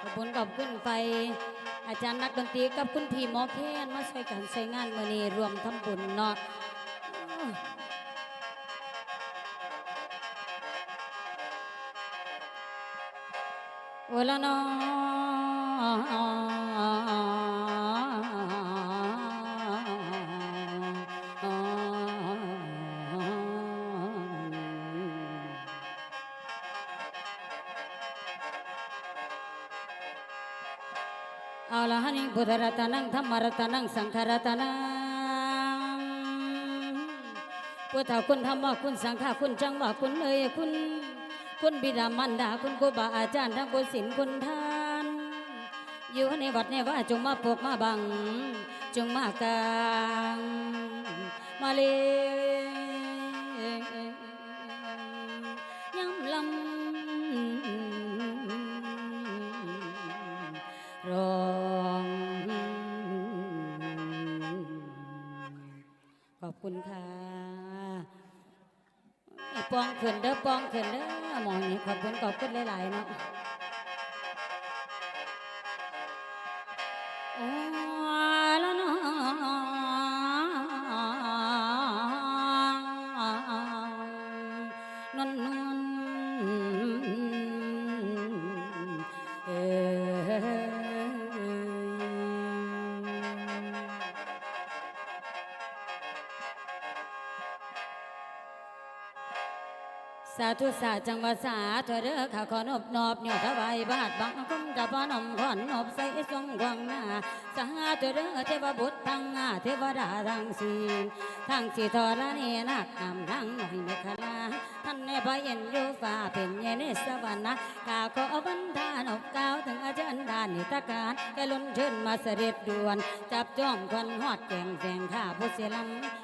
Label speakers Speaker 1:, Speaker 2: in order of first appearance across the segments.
Speaker 1: ขอบคุณขอบคุณไป อาจารย์นักดนตรีกับคุณพี่หมอแคนมาช่วยกันใช้งานมือนี้รวมทำบุญเนาะโอ้ยโอ้ละเนาะ นิพุทธรัตนังธรรมรัตนังสังฆรัตนังพุทธคุณธรรมคุณสังฆคุณจังหวะคุณเอ่ยคุณ คุณบิดามารดาคุณครูบาอาจารย์ทั้งคุศิลคุณทาน อยู่ในวัดในว่าจงมาปกมาบัง จงมากลางมาเลย คุณค่ะปองขึ้นเด้อปองขึ้นเด้อหมอนี่ขอบคุณขอบคุณหลายๆเนาะ ธุสาจังหวะสาธุเด้อข้าขอนอบนอบเหนี่ยถวายบาทบังคุ้มกับพนมขอนนอบใส่ทรงกวางหน้าสาธุเด้อเทวบุตรทั้งอาเทวดาทั้งสี่ทั้งสี่ทรณีนักนำทั้งหน่อยเมฆลาท่านในพระเย็นอยู่ฟ้าเป็นเยนิสวรรค์ข้าขอบันทานอบกล่าวถึงอาจารย์ดานนิตการแกลุนเชิญมาเสด็จด่วน จับจ้องควันหอดแกงแฝงข้าผู้เสียลำ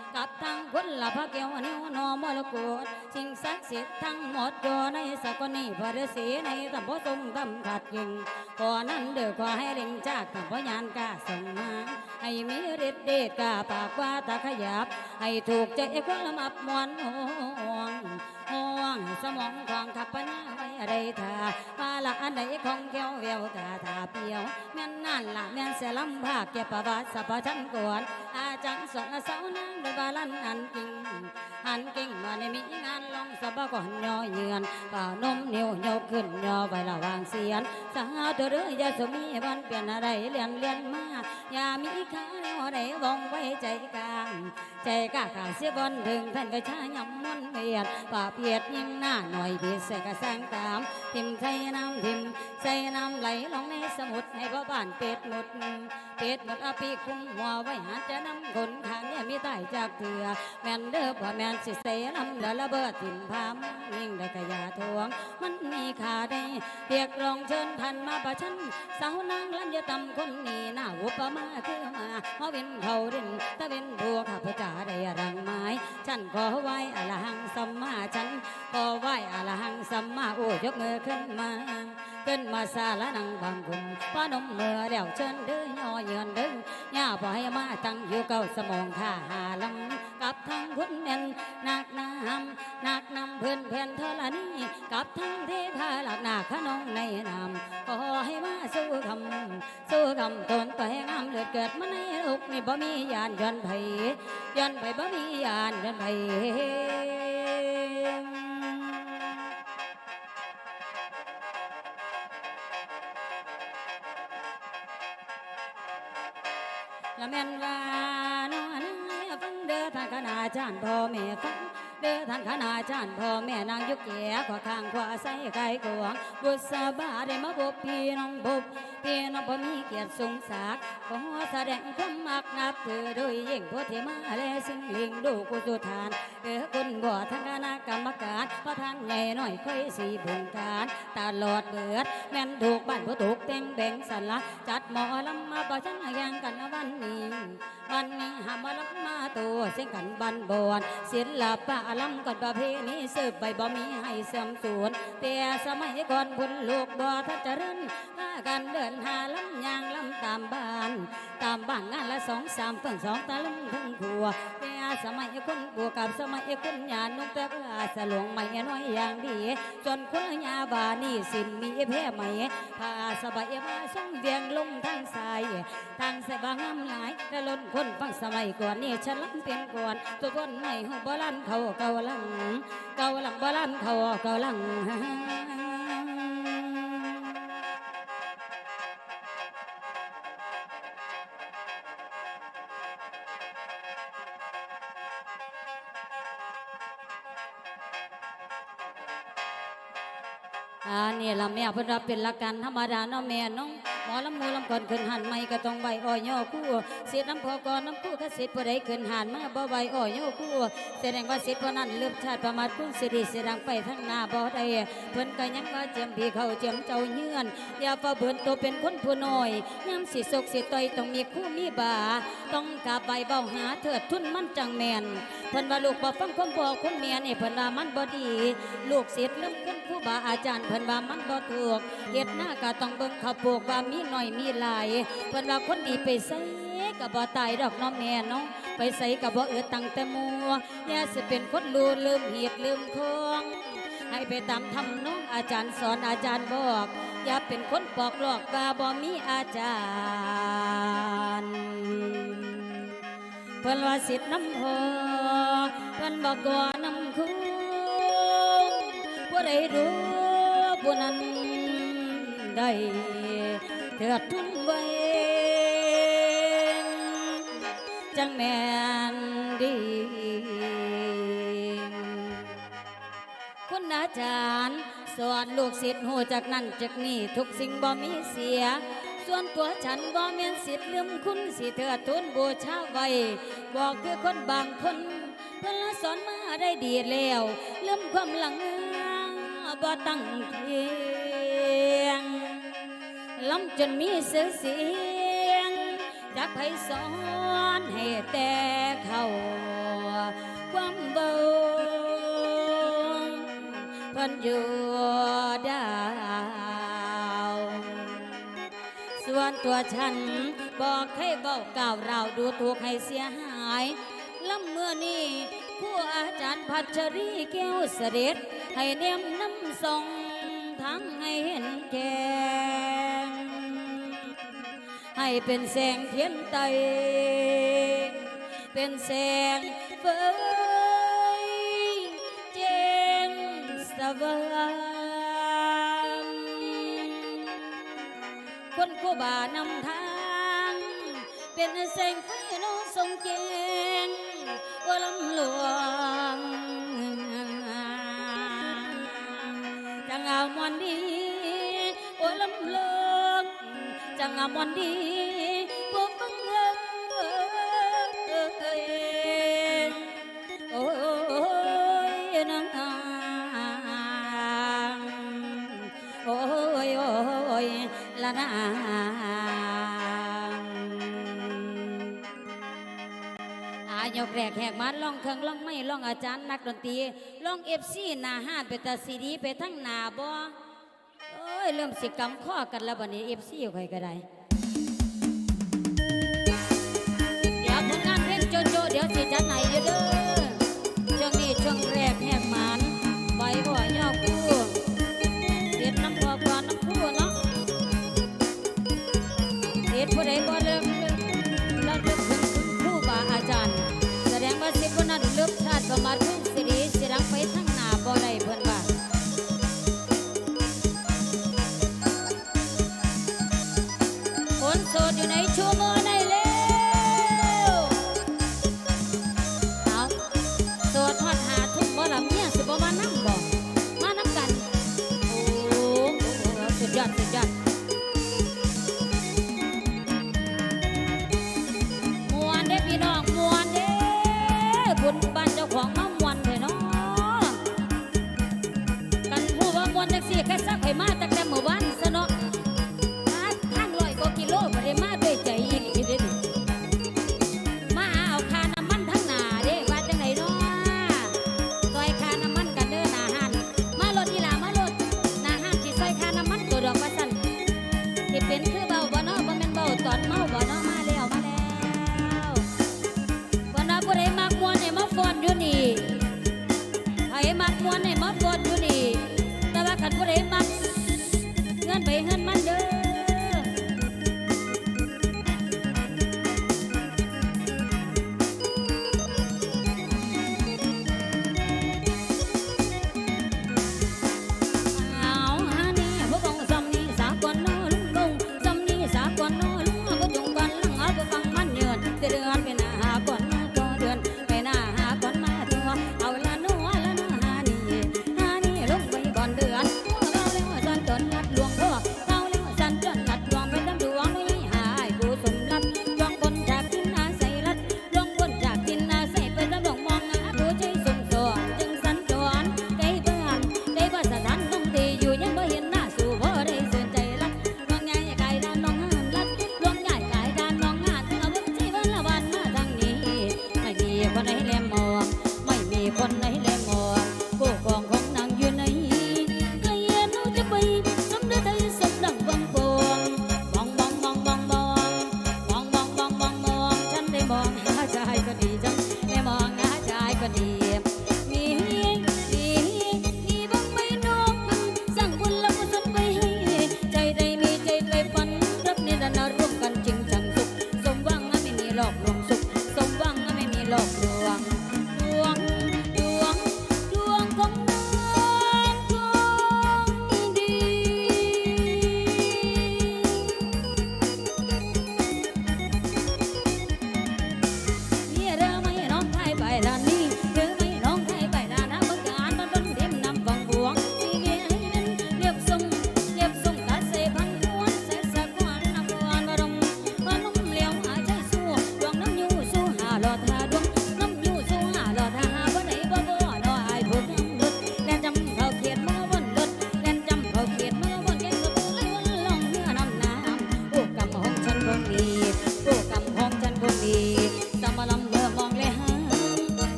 Speaker 1: ดาเดี๋ยวดูแลอัศวินตัดใบยินย่อไว้เดี๋ยวไรนี่ข้าคูบาเรียบกระหมอมเชิญนั่นเดี๋ยวเชิญมาเบิดพมพมมาหลงคูตัวแนวกับทั้งคนละพระเกี่ยวนิ้วนอมรกตสิ่งศักดิ์สิทธิ์ทั้งหมดอยู่ในสกุลนี้พระฤาษีในตำบลทรงตำขัดยิงก่อนั้นเดือขอให้เร่งจากสัมพยานกาส่งมาให้มีฤทธิ์เดชกาปากว่าตาขยับ ให้ถูกใจคนละมับมวนห่วง ห่วงสมองของขับปัญญาไว้อะไรท่ามาละอันใดของเกี้ยวเววกาถาเปียวแม่นนั่นละแม่นเสยลำภาคเก็บประวัติสัพพชันกวนอาจังสอนสาวนางด้วยบาลันอันกิ่งอันกิ่งมาในมีงานลงสบก่อนย่อเยือนป่านมเนิ้วยกขึ้นย่อไว้ระวางเสียนสาวตัวเรือยาสมีวันเปลี่ยนอะไรเลียนเลียนมาอย่ามีขาแนวใดวงไว้ใจกลางใจกล้าขาเสียบอลถึงท่นไปช้ายำมันเบียดป่าเพียดยิ้มหน้าหน่อยเพียดใส่กระแสงตามทิมใส่น้ำทิมใส่น้ำไหลลงในสมุทรให้พ่อบ้านเป็ดหมด เป็ดหมดอาปีคุ้มหัวไว้หาจะนำคนขางเนี่ยมีใต้จากเถื่อแมนเด้อพ่อแมนสิเสน้ำแล้วระเบิดทิมพามยิ่งได้กระยาทวง มันมีค่าได้เรียกร้องเชิญท่านมาประชันสาวนางลัญญาตำคนนี้น่าอุปมาคือมามาเว้นเขาดินตะเว้นบัวข้าพเจ้าได้รังไม้ฉันขอไหว้อรหังสัมมาฉันขอไหว้อรหังสัมมาโอ้ยกมือขึ้นมา ขึ้นมาซาละนังบางกุมป้านมเมื่อแล้วเชิญเด้อย่อเยือนเด้อย่าบ่ให้มาตั้งอยู่เก้าสมองข้าหาลำกับทั้งคุณแม่นนักน้ำนักนำเพื่อนเพื่อนเธอละนี่กับทั้งเทพาหลักนาขนองในนามขอให้มาสู้คำสู้คำตนต่อยงามเลือดเกิดมาในลูกนี่บ่มียานยนต์ไผยนต์ไผบ่มียานยนต์ไผ ละแม่นว่าน้อนะฟังเด้อทางคณาจารย์พ่อแม่ฟัง เด้อท่านคณาจารย์พ่อแม่นางยุกแก่ขอข้างขวาใส่ไก่กวงบุษบาได้มาพบพี่น้องพบพี่น้องบ่มีเกียรติสงสารขอแสดงความมักนับถือโดยยิ่งพุทธิมาและสิ่งลิงดูกุสุทานเด้อคุณบ่ท่านคณะกรรมการเพราะท่านใหญ่น้อยเคยสีบุญการตลอดเบิดแม่นถูกบ้านผู้ถูกเต็งแบ่งสละจัดหมอลำมาบ่ชันอย่างกันวันนี้วันนี้หามาลัมาตัวเสียงกันบันบอนศิลปะล้ำกันประเพณีสืบใบบ่มีให้เสื่อมสูญแต่สมัยก่อนพุ่นลูกบ่ทันเจริญพากันเดินหาลำยางลำตามบ้าน ตามบ้านงานละสองสามเพิ่งสองตะลึงทั้งผัวแต่ สมัยคนบวกกับสมัยคนยานุ่งแต่ว่าสลวงไม่น้อยอย่างดี จนคนยาบานี่สินมีแพ้ไหมพาสบายมาส่งเวียงลงทางสายทางสบางามหลายแต่ล้นคนฟังสมัยก่อนนี่ฉันลังเปลี่ยนก่อนตัวคนในหูโบราณเขาเกาลังเกาลังโบราณเขาเกาลัง อ่านี่ละแม่เพิ่นรับเป็นละกการธรรมดาเนาะแม่น้อง หมอลำมูลำก่อนขึ้นหันไม่ก็ต้องใบอ้อยย่อคู่เสียน้ำพอก่อนน้ำคู่ก็เสร็จผู้ใดขึ้นหันมาบ่ใบอ้อยย่อคู่แสดงว่าเสิทธิ์พนั้นเลือบชาติประมาทคุณสิริเสียดังไปทั้งหน้าบ่ได้เพิ่นก็ยังว่าเจียมพี่เขาเจียมเจ้าเยื่อนอย่าฝ่าเบิ่นตัวเป็นคนผู้น้อยยามสิสกสิต่อยต้องมีคู่มีบาต้องกาใบเบาหาเถิดทุนมันจังแมนเพิ่นว่าลูกบ่ฟังความพ่อคนเมียนี่เพิ่นว่ามันบ่ดี ลูกศิษย์เริ่มขึ้นครูบาอาจารย์เพิ่นว่ามันบ่ถูกเฮ็ดหน้าก็ต้องเบิ่งเขาปลูกว่ามีหน้อยมีหลายเพิ่นว่าคนดีไปไสก็บ่ตายดอกน้องแม่เนาะไปไสก็บ่เอือตั้งแต่มัวอย่าสิเป็นคนรู้ลืมเหตุลืมของให้ไปตามทำน้องอาจารย์สอนอาจารย์บอก อย่าเป็นคนปอกหลอกว่าบ่มีอาจารย์เพิ่นว่าสิทธิ์น้ำพอเพิ่นบอกก่อน้ำคุ้งผู้ใดรู้ผู้นั้นได้ เถิดทุนไว้จังแม่นดีคุณอาจารย์ สอนลูกศิษย์หูจากนั้นจากนี้ทุกสิ่งบ่มีเสีย ส่วนตัวฉันบ่แม่นสิทธิ์ลืมคุณสิเถิดทุนบูชาไว้บอกคือคนบางคนเพิ่นละสอนมาได้ดีแล้วลืมความหลังบ่ตั้งที ล้ำจนมีเสียเสียงจากไผสอนให้แต่เขาความเบาเพิ่นอยู่ดาว ส่วนตัวฉันบอกให้เบาก่าวเราดูถูกให้เสียหายลำเมื่อนี้ผู้อาจารย์พัชรีแก้วเสด็จให้เนมน้ำทรงทั้งให้เห็นแกง ให้เป็นแสงเทียนไต เป็นแสงเฟยเจงสว่างคนกูบานำทาง เป็นแสงไฟโนทรงเจงว่าลำหลวง งอามวนดีพวกมึงเอ้ยโอ้ยนางโอ้ยโอ้ยละนางอายกแรกแหกมันล่องเครื่องล่องไม่ล่องอาจารย์นักดนตรีล่องเอฟซีหนาห้านไปตาซีดีไปทั้งหนาบ่ ย เริ่มสิกรรมข้อกันแล้วบันนี้เอฟซีใครก็ได้เดี๋ยวผลงานเพลงโจโจเดี๋ยวสิจัดไหนเด้อช่วงนี้ช่วงแรกแหกมันไว้บ่อย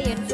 Speaker 1: என்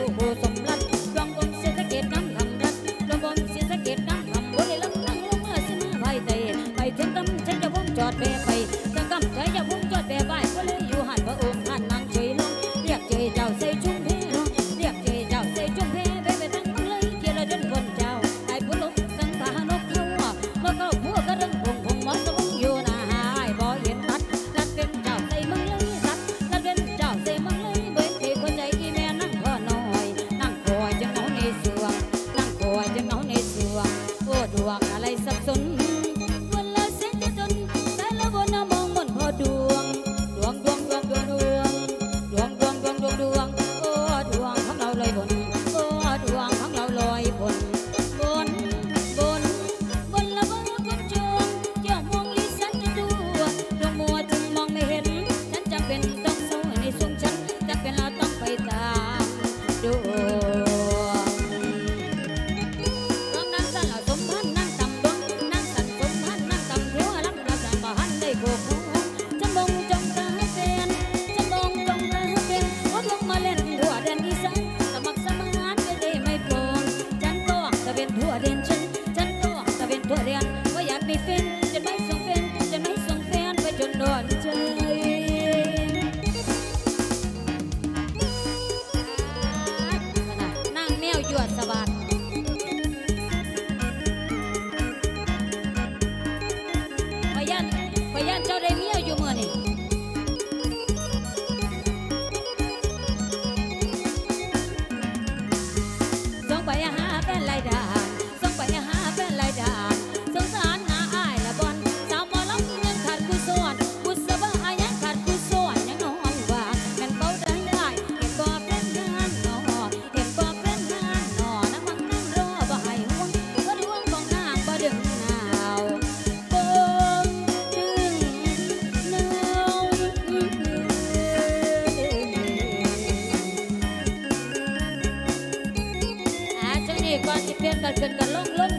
Speaker 1: กันลงลง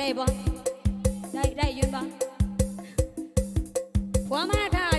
Speaker 1: ได้บ่ได้ได้ยินบ่หัวมาค่ะ